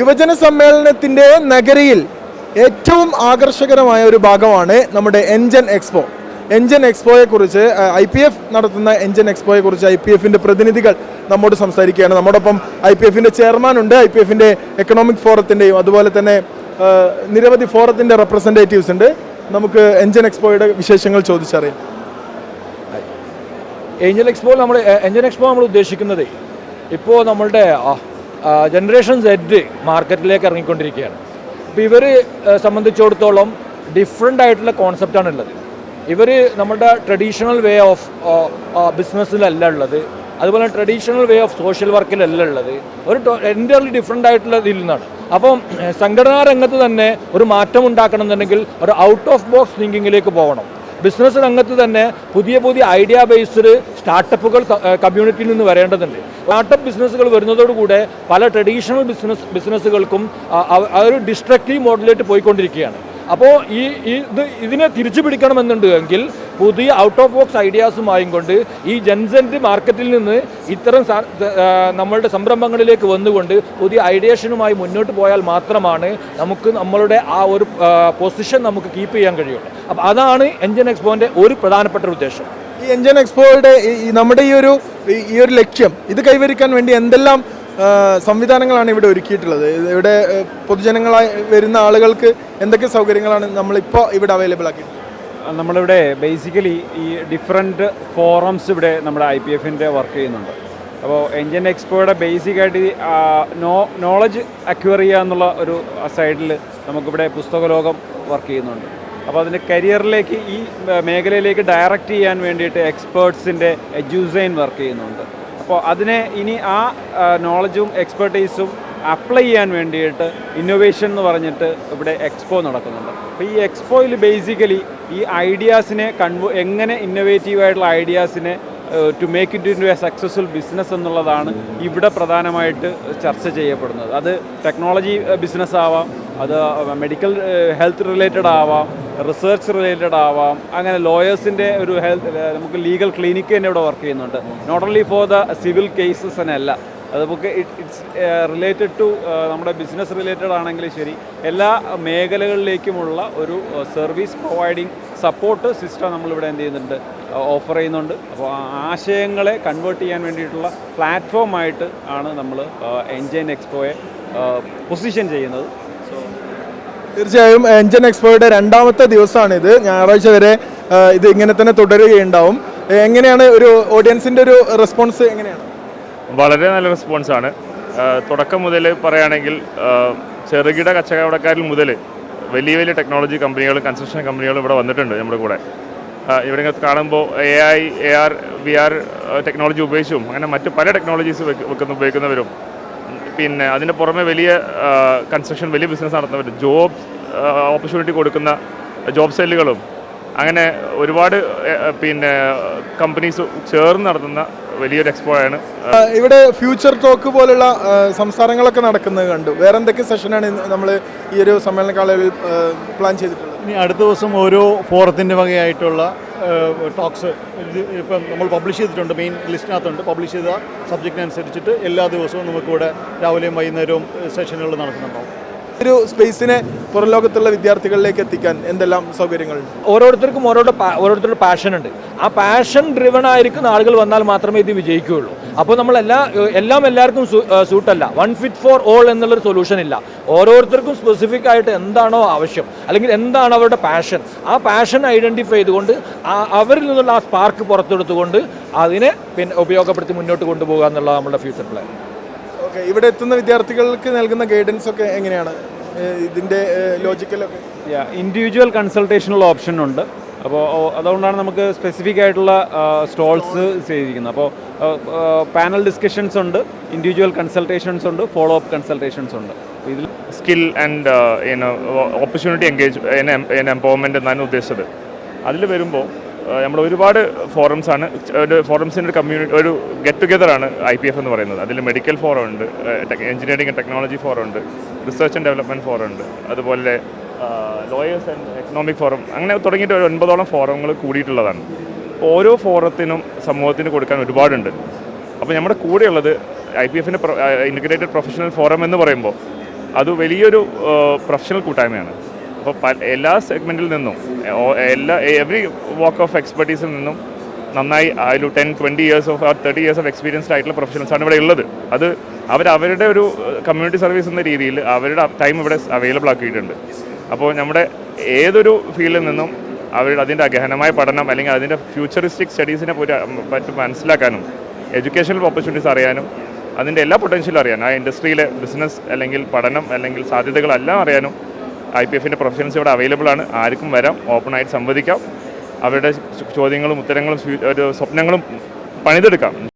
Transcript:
യുവജന സമ്മേളനത്തിന്റെ നഗരിയിൽ ഏറ്റവും ആകർഷകരമായ ഒരു ഭാഗമാണ് നമ്മുടെ എൻജൻ എക്സ്പോ എൻജൻ എക്സ്പോയെക്കുറിച്ച് ഐ പി എഫ് നടത്തുന്ന എൻജൻ എക്സ്പോയെക്കുറിച്ച് ഐ പി എഫിന്റെ പ്രതിനിധികൾ നമ്മോട് സംസാരിക്കുകയാണ് നമ്മോടൊപ്പം ഐ പി എഫിന്റെ ചെയർമാൻ ഉണ്ട് ഐ പി എഫിന്റെ എക്കണോമിക് ഫോറത്തിന്റെയും അതുപോലെ തന്നെ നിരവധി ഫോറത്തിന്റെ റെപ്രസെന്റേറ്റീവ്സ് ഉണ്ട് നമുക്ക് എൻജൻ എക്സ്പോയുടെ വിശേഷങ്ങൾ ചോദിച്ചറിയാം എൻജൻ എക്സ്പോ നമ്മൾ എൻജൻ എക്സ്പോ നമ്മൾ ഉദ്ദേശിക്കുന്നത് ഇപ്പോൾ നമ്മളുടെ ജനറേഷൻ സെഡ് മാർക്കറ്റിലേക്ക് ഇറങ്ങിക്കൊണ്ടിരിക്കുകയാണ്. അപ്പോൾ ഇവർ സംബന്ധിച്ചിടത്തോളം ഡിഫറെന്റ് ആയിട്ടുള്ള കോൺസെപ്റ്റാണ് ഉള്ളത്. ഇവർ നമ്മുടെ ട്രഡീഷണൽ വേ ഓഫ് ബിസിനസ്സിലല്ല ഉള്ളത്. അതുപോലെ ട്രഡീഷണൽ വേ ഓഫ് സോഷ്യൽ വർക്കിലല്ല ഉള്ളത്. ഒരു എന്റയർലി ഡിഫറെന്റ് ആയിട്ടുള്ള ഇതിൽ നിന്നാണ്. അപ്പം സംഘടനാ രംഗത്ത് തന്നെ ഒരു മാറ്റം ഉണ്ടാക്കണം എന്നുണ്ടെങ്കിൽ ഒരു ഔട്ട് ഓഫ് ബോക്സ് തിങ്കിങ്ങിലേക്ക് പോകണം. ബിസിനസ് രംഗത്ത് തന്നെ പുതിയ പുതിയ ഐഡിയ ബേസ്ഡ് സ്റ്റാർട്ടപ്പുകൾ കമ്മ്യൂണിറ്റിയിൽ നിന്ന് വരേണ്ടതുണ്ട്. സ്റ്റാർട്ടപ്പ് ബിസിനസ്സുകൾ വരുന്നതോടുകൂടെ പല ട്രഡീഷണൽ ബിസിനസ് ബിസിനസ്സുകൾക്കും ഒരു ഡിസ്ട്രക്റ്റീവ് മോഡലിലേക്ക് പോയിക്കൊണ്ടിരിക്കുകയാണ്. അപ്പോൾ ഈ ഇത് ഇതിനെ തിരിച്ചു പിടിക്കണമെന്നുണ്ടെങ്കിൽ പുതിയ ഔട്ട് ഓഫ് ബോക്സ് ഐഡിയാസുമായും കൊണ്ട് ഈ ജൻസെൻഡ് മാർക്കറ്റിൽ നിന്ന് ഇത്തരം നമ്മളുടെ സംരംഭങ്ങളിലേക്ക് വന്നുകൊണ്ട് പുതിയ ഐഡിയേഷനുമായി മുന്നോട്ട് പോയാൽ മാത്രമാണ് നമുക്ക് നമ്മളുടെ ആ ഒരു പൊസിഷൻ നമുക്ക് കീപ്പ് ചെയ്യാൻ കഴിയുള്ളൂ. അപ്പോൾ അതാണ് എൻജിൻ എക്സ്പോന്റെ ഒരു പ്രധാനപ്പെട്ട ഉദ്ദേശം. ഈ എൻജൻ എക്സ്പോയുടെ നമ്മുടെ ഈ ഒരു ഈ- ഒരു ലക്ഷ്യം ഇത് കൈവരിക്കാൻ വേണ്ടി എന്തെല്ലാം സംവിധാനങ്ങളാണ് ഇവിടെ ഒരുക്കിയിട്ടുള്ളത്? ഇവിടെ പൊതുജനങ്ങളായി വരുന്ന ആളുകൾക്ക് എന്തൊക്കെ സൗകര്യങ്ങളാണ് നമ്മളിപ്പോൾ ഇവിടെ അവൈലബിൾ ആക്കിയിട്ടുള്ളത്? നമ്മളിവിടെ ബേസിക്കലി ഈ ഡിഫറെന്റ് ഫോറംസ് ഇവിടെ നമ്മുടെ ഐ പി എഫിന്റെ വർക്ക് ചെയ്യുന്നുണ്ട്. അപ്പോൾ എൻജിൻ എക്സ്പോയുടെ ബേസിക്കായിട്ട് നോ നോളജ് അക്വയർ ചെയ്യുക എന്നുള്ള ഒരു സൈഡിൽ നമുക്കിവിടെ പുസ്തകലോകം വർക്ക് ചെയ്യുന്നുണ്ട്. അപ്പോൾ അതിന്റെ കരിയറിലേക്ക് ഈ മേഖലയിലേക്ക് ഡയറക്റ്റ് ചെയ്യാൻ വേണ്ടിയിട്ട് എക്സ്പേർട്സിന്റെ എജ്യൂസൈൻ വർക്ക് ചെയ്യുന്നുണ്ട്. അപ്പോൾ അതിനെ ഇനി ആ നോളജും എക്സ്പെർട്ടീസും അപ്ലൈ ചെയ്യാൻ വേണ്ടിയിട്ട് ഇന്നൊവേഷൻ എന്ന് പറഞ്ഞിട്ട് ഇവിടെ എക്സ്പോ നടക്കുന്നുണ്ട്. അപ്പോൾ ഈ എക്സ്പോയിൽ ബേസിക്കലി ഈ ഐഡിയാസിനെ കൺവ എങ്ങനെ ഇന്നൊവേറ്റീവായിട്ടുള്ള ഐഡിയാസിനെ to make it in a successful business എന്നുള്ളതാണ് ഇവിടെ പ്രധാനമായിട്ട് ചർച്ച ചെയ്യപ്പെടുന്നത്. അത് ടെക്നോളജി ബിസിനസ് ആവാം അത് മെഡിക്കൽ ഹെൽത്ത് റിലേറ്റഡ് ആവാം റിസർച്ച് റിലേറ്റഡ് ആവാം. അങ്ങനെ ലോയേഴ്സിന്റെ ഒരു ഹെൽത്ത് നമുക്ക് ലീഗൽ ക്ലിനിക്ക് തന്നെ ഇവിടെ വർക്ക് ചെയ്യുന്നുണ്ട്. Not only for the civil cases തന്നെയല്ല അത് നമുക്ക് ഇറ്റ്സ് റിലേറ്റഡ് ടു നമ്മുടെ ബിസിനസ് റിലേറ്റഡ് ആണെങ്കിലും ശരി. എല്ലാ മേഖലകളിലേക്കുമുള്ള ഒരു സർവീസ് പ്രൊവൈഡിങ് സപ്പോർട്ട് സിസ്റ്റം നമ്മളിവിടെ എന്ത് ചെയ്യുന്നുണ്ട് ഓഫർ ചെയ്യുന്നുണ്ട്. അപ്പോൾ ആശയങ്ങളെ കൺവേർട്ട് ചെയ്യാൻ വേണ്ടിയിട്ടുള്ള പ്ലാറ്റ്ഫോമായിട്ട് ആണ് നമ്മൾ എൻജൈൻ എക്സ്പോയെ പൊസിഷൻ ചെയ്യുന്നത്. തീർച്ചയായും എൻജൻ എക്സ്പോയുടെ രണ്ടാമത്തെ ദിവസമാണ് ഇത് ഞായറാഴ്ച വരെ ഇത് ഇങ്ങനെ തന്നെ തുടരുകയുണ്ടാവും. എങ്ങനെയാണ് ഒരു ഓഡിയൻസിന്റെ ഒരു റെസ്പോൺസ് എങ്ങനെയാണ്? വളരെ നല്ല റെസ്പോൺസാണ് തുടക്കം മുതൽ പറയുകയാണെങ്കിൽ ചെറുകിട കച്ചവടക്കാരിൽ മുതൽ വലിയ വലിയ ടെക്നോളജി കമ്പനികളും കൺസ്ട്രക്ഷൻ കമ്പനികളും ഇവിടെ വന്നിട്ടുണ്ട് നമ്മുടെ കൂടെ. ഇവിടെ കാണുമ്പോൾ A I A R V R technology ഉപയോഗിച്ചും അങ്ങനെ മറ്റ് പല ടെക്നോളജീസ് വെക്കുന്ന ഉപയോഗിക്കുന്നവരും പിന്നെ അതിന് പുറമെ വലിയ കൺസ്ട്രക്ഷൻ വലിയ ബിസിനസ് നടത്തുന്നവർ ജോബ് ഓപ്പർച്യൂണിറ്റി കൊടുക്കുന്ന ജോബ് സെല്ലുകളും അങ്ങനെ ഒരുപാട് പിന്നെ കമ്പനീസ് ചേർന്ന് നടത്തുന്ന വലിയൊരു എക്സ്പോ ആണ്. ഇവിടെ ഫ്യൂച്ചർ ടോക്ക് പോലുള്ള സംസാരങ്ങളൊക്കെ നടക്കുന്നത് കണ്ടു. വേറെ എന്തൊക്കെ സെഷനാണ് നമ്മൾ ഈ ഒരു സമ്മേളന കാലയളവിൽ പ്ലാൻ ചെയ്തിട്ടുള്ളത്? ഇനി അടുത്ത ദിവസം ഓരോ ഫോറത്തിന്റെ വകയായിട്ടുള്ള ടോക്സ് ഇപ്പം നമ്മൾ പബ്ലിഷ് ചെയ്തിട്ടുണ്ട് മെയിൻ ലിസ്റ്റിനകത്തുണ്ട് പബ്ലിഷ് ചെയ്ത സബ്ജക്റ്റിനനുസരിച്ചിട്ട് എല്ലാ ദിവസവും നമുക്കിവിടെ രാവിലെയും വൈകുന്നേരവും സെഷനുകൾ നടക്കുന്നുണ്ടാവും. ഒരു സ്പേസിനെ പുറംലോകത്തുള്ള വിദ്യാർത്ഥികളിലേക്ക് എത്തിക്കാൻ എന്തെല്ലാം സൗകര്യങ്ങൾ? ഓരോരുത്തർക്കും ഓരോരുടെ ഓരോരുത്തരുടെ പാഷൻ ഉണ്ട്. ആ പാഷൻ ഡ്രിവൺ ആയിരിക്കുന്ന ആളുകൾ വന്നാൽ മാത്രമേ ഇത് വിജയിക്കുകയുള്ളൂ. അപ്പോൾ നമ്മൾ എല്ലാ എല്ലാം എല്ലാവർക്കും സൂട്ടല്ല വൺ ഫിറ്റ് ഫോർ ഓൾ എന്നുള്ളൊരു സൊല്യൂഷൻ ഇല്ല. ഓരോരുത്തർക്കും സ്പെസിഫിക് ആയിട്ട് എന്താണോ ആവശ്യം അല്ലെങ്കിൽ എന്താണ് അവരുടെ പാഷൻ ആ പാഷൻ ഐഡന്റിഫൈ ചെയ്തുകൊണ്ട് അവരിൽ നിന്നുള്ള ആ സ്പാർക്ക് പുറത്തെടുത്തുകൊണ്ട് അതിനെ പിന്നെ ഉപയോഗപ്പെടുത്തി മുന്നോട്ട് കൊണ്ടുപോകുക എന്നുള്ള നമ്മുടെ ഫ്യൂച്ചർ പ്ലാൻ ഓക്കെ ഇവിടെ എത്തുന്ന വിദ്യാർത്ഥികൾക്ക് നൽകുന്ന ഗൈഡൻസ് ഒക്കെ എങ്ങനെയാണ്? ഇതിന്റെ ലോജിക്കലൊക്കെ ഇൻഡിവിജ്വൽ കൺസൾട്ടേഷനുള്ള ഓപ്ഷൻ ഉണ്ട്. അപ്പോൾ അതുകൊണ്ടാണ് നമുക്ക് സ്പെസിഫിക് ആയിട്ടുള്ള സ്റ്റോൾസ് ചെയ്തിരിക്കുന്നത്. അപ്പോൾ പാനൽ ഡിസ്കഷൻസ് ഉണ്ട് ഇൻഡിവിജ്വൽ കൺസൾട്ടേഷൻസ് ഉണ്ട് ഫോളോ അപ്പ് കൺസൾട്ടേഷൻസ് ഉണ്ട് ഇതിൽ skill and opportunity engage empowerment എന്നാണ് ഉദ്ദേശിച്ചത്. അതിൽ വരുമ്പോൾ നമ്മൾ ഒരുപാട് ഫോറംസ് ആണ്. ഒരു ഫോറംസിന്റെ ഒരു കമ്മ്യൂണിറ്റി ഒരു ഗെറ്റ് ടുഗെദർ ആണ് ഐ പി എഫ് എന്ന് പറയുന്നത്. അതിൽ മെഡിക്കൽ ഫോറം ഉണ്ട് എഞ്ചിനീയറിംഗ് ആൻഡ് ടെക്നോളജി ഫോറം ഉണ്ട് റിസർച്ച് ആൻഡ് ഡെവലപ്മെന്റ് ഫോറം ഉണ്ട് അതുപോലെ ലോയേഴ്സ് ആൻഡ് എക്കണോമിക് ഫോറം അങ്ങനെ തുടങ്ങിയിട്ട് ഒരു ഒൻപതോളം ഫോറങ്ങൾ കൂടിയിട്ടുള്ളതാണ്. ഓരോ ഫോറത്തിനും സമൂഹത്തിന് കൊടുക്കാൻ ഒരുപാടുണ്ട്. അപ്പോൾ നമ്മുടെ കൂടെയുള്ളത് ഐ പി എഫിന്റെ ഇന്റഗ്രേറ്റഡ് പ്രൊഫഷണൽ ഫോറം എന്ന് പറയുമ്പോൾ അത് വലിയൊരു പ്രൊഫഷണൽ കൂട്ടായ്മയാണ്. അപ്പോൾ എല്ലാ സെഗ്മെന്റിൽ നിന്നും എല്ലാ എവറി വാക്ക് ഓഫ് എക്സ്പെർട്ടീസിൽ നിന്നും നന്നായി ഒരു ടെൻ ട്വന്റി ഇയേഴ്സ് ഓഫ് ആ തേർട്ടി ഇയേഴ്സ് ഓഫ് എക്സ്പീരിയൻസ്ഡ് ആയിട്ടുള്ള ആണ് ഇവിടെ ഉള്ളത്. അത് അവർ അവരുടെ ഒരു കമ്മ്യൂണിറ്റി സർവീസ് എന്ന രീതിയിൽ അവരുടെ ടൈം ഇവിടെ അവൈലബിൾ ആക്കിയിട്ടുണ്ട്. അപ്പോൾ നമ്മുടെ ഏതൊരു ഫീൽഡിൽ നിന്നും അവരുടെ അതിന്റെ ഗഹനമായ പഠനം അല്ലെങ്കിൽ അതിന്റെ ഫ്യൂച്ചറിസ്റ്റിക് സ്റ്റഡീസിനെ പറ്റി മനസ്സിലാക്കാനും എഡ്യൂക്കേഷണൽ ഓപ്പർച്യൂണിറ്റീസ് അറിയാനും അതിന്റെ എല്ലാ പൊട്ടൻഷ്യലും അറിയാനും ആ ഇൻഡസ്ട്രിയിലെ ബിസിനസ് അല്ലെങ്കിൽ പഠനം അല്ലെങ്കിൽ സാധ്യതകളെല്ലാം അറിയാനും ഐ പി എഫിന്റെ പ്രൊഫഷൻസ് ഇവിടെ അവൈലബിൾ ആണ്. ആർക്കും വരാം. ഓപ്പണായിട്ട് സംവദിക്കാം. അവരുടെ ചോദ്യങ്ങളും ഉത്തരങ്ങളും ഒരു സ്വപ്നങ്ങളും പണിതെടുക്കാം.